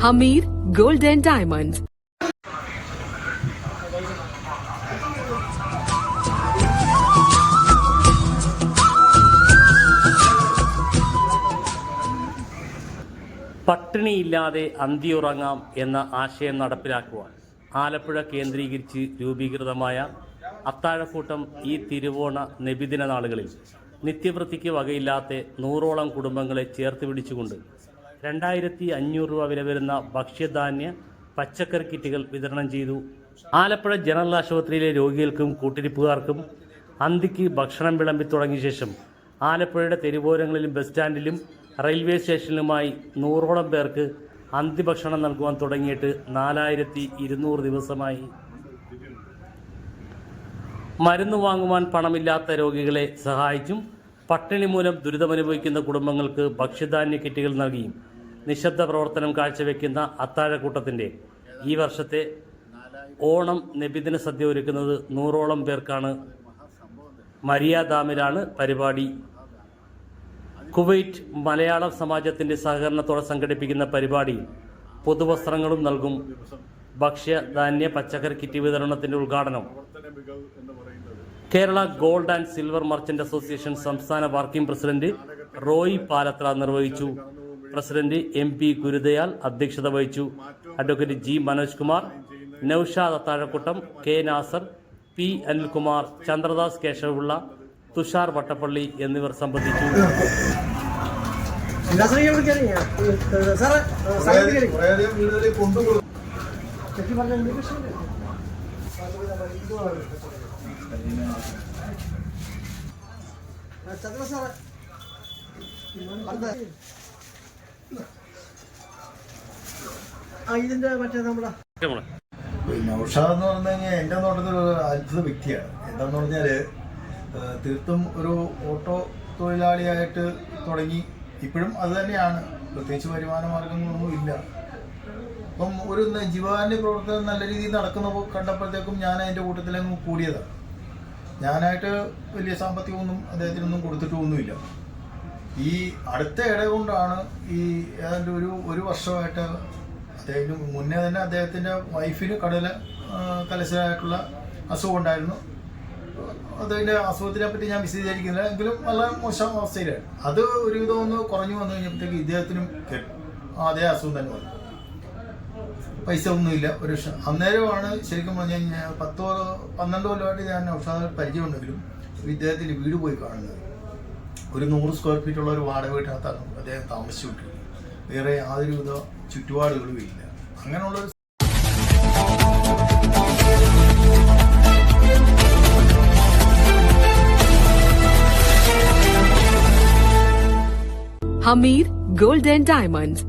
Hamir gold and diamond. പട്ടിണിയില്ലാതെ അന്തിയുറങ്ങാം എന്ന ആശയം നടപ്പിലാക്കുവാൻ ആലപ്പുഴ കേന്ദ്രീകരിച്ച് രൂപീകൃതമായ അത്താഴക്കൂട്ടം ഈ തിരുവോണ നബിദിന നാളുകളിൽ നിത്യവൃത്തിക്ക് വകയില്ലാത്ത നൂറോളം കുടുംബങ്ങളെ ചേർത്ത് പിടിച്ചുകൊണ്ട് രണ്ടായിരത്തി അഞ്ഞൂറ് രൂപ വില വരുന്ന ഭക്ഷ്യധാന്യ പച്ചക്കറി കിറ്റുകൾ വിതരണം ചെയ്തു. ആലപ്പുഴ ജനറൽ ആശുപത്രിയിലെ രോഗികൾക്കും കൂട്ടിരിപ്പുകാർക്കും അന്തിക്ക് ഭക്ഷണം വിളമ്പി തുടങ്ങിയ ശേഷം ആലപ്പുഴയുടെ തെരുവോരങ്ങളിലും ബസ് സ്റ്റാൻഡിലും റെയിൽവേ സ്റ്റേഷനിലുമായി നൂറോളം പേർക്ക് അന്തിഭക്ഷണം നൽകുവാൻ തുടങ്ങിയിട്ട് നാലായിരത്തി ഇരുന്നൂറ് ദിവസമായി. മരുന്ന് വാങ്ങുവാൻ പണമില്ലാത്ത രോഗികളെ സഹായിച്ചും പട്ടിണി മൂലം ദുരിതമനുഭവിക്കുന്ന കുടുംബങ്ങൾക്ക് ഭക്ഷ്യധാന്യ കിറ്റുകൾ നൽകിയും നിശബ്ദ പ്രവർത്തനം കാഴ്ചവെക്കുന്ന അത്താഴക്കൂട്ടത്തിന്റെ ഈ വർഷത്തെ ഓണം നബിദിന സദ്യ ഒരുക്കുന്നത് നൂറോളം പേർക്കാണ് മരിയ ഡാമിലാണ് പരിപാടി. കുവൈറ്റ് മലയാള സമാജത്തിന്റെ സഹകരണത്തോടെ സംഘടിപ്പിക്കുന്ന പരിപാടി പുതുവസ്ത്രങ്ങളും നൽകും. ഭക്ഷ്യധാന്യ പച്ചക്കറി കിറ്റ് വിതരണത്തിന്റെ ഉദ്ഘാടനം. Kerala gold and silver merchant association സംസ്ഥാന വർക്കിംഗ് പ്രസിഡന്റ് റോയ് പാലത്ര നിർവഹിച്ചു. പ്രസിഡന്റ് എം പി ഗുരുദയാൽ അധ്യക്ഷത വഹിച്ചു advocate G Manoj Kumar Noushad Athazhakuttam K Nasar P Anilkumar Chandradas Keshavulla Thushar Vattappally എന്നിവർ സംബന്ധിച്ചു ചന്ദ്ര വിളിക്കാറിയ ഇതിന്റെ മറ്റേ എന്ന് പറഞ്ഞു കഴിഞ്ഞാൽ എന്റെ നോട്ടത്തിൽ ഒരു അത്ഭുത വ്യക്തിയാണ്. എന്താന്ന് പറഞ്ഞാൽ ഏഹ്, തീർത്തും ഒരു ഓട്ടോ തൊഴിലാളിയായിട്ട് തുടങ്ങി. ഇപ്പോഴും അത് തന്നെയാണ്. പ്രത്യേകിച്ച് വരുമാന മാർഗങ്ങളൊന്നും ഇല്ല. അപ്പം ഒരു ജീവകാരുണ്യ പ്രവർത്തനം നല്ല രീതിയിൽ നടക്കുന്ന കണ്ടപ്പോഴത്തേക്കും ഞാൻ അതിന്റെ കൂട്ടത്തിലങ്ങ് കൂടിയതാണ്. ഞാനായിട്ട് വലിയ സാമ്പത്തികമൊന്നും അദ്ദേഹത്തിനൊന്നും കൊടുത്തിട്ടൊന്നുമില്ല. ഈ അടുത്ത ഇട കൊണ്ടാണ് ഈ ഏതാണ്ട് ഒരു ഒരു വർഷമായിട്ട് അദ്ദേഹത്തിന് മുന്നേ തന്നെ അദ്ദേഹത്തിന്റെ വൈഫിന് കടല കലശലായിട്ടുള്ള അസുഖം ഉണ്ടായിരുന്നു. അതിന്റെ അസുഖത്തിനെ പറ്റി ഞാൻ വിശദീകരിക്കുന്നില്ല. എങ്കിലും നല്ല മോശം അവസ്ഥയിലാണ് അത് ഒരുവിധം ഒന്ന് കുറഞ്ഞു വന്നു കഴിഞ്ഞപ്പോഴത്തേക്ക് ഇദ്ദേഹത്തിനും അതേ അസുഖം തന്നെ വന്നു. പൈസ ഒന്നുമില്ല ഒരു ഷ- അന്നേരമാണ് ശരിക്കും പറഞ്ഞു കഴിഞ്ഞാൽ പത്തോ പന്ത്രണ്ട് കൊല്ലമായിട്ട് ഞാൻ ഔഷധ പരിചയമുണ്ടെങ്കിലും ഇദ്ദേഹത്തിന്റെ വീട് പോയി കാണുന്നത്. ഒരു നൂറ് സ്ക്വയർ ഫീറ്റ് ഉള്ള ഒരു വാടക വീട്ടിനകത്താണ് അദ്ദേഹം താമസിച്ചുകൊണ്ടിരിക്കുന്നത് വേറെ യാതൊരുവിധ ചുറ്റുപാടുകളും ഇല്ല അങ്ങനെയുള്ള ഹമീർ ഗോൾഡൻ ഡയമണ്ട്സ്.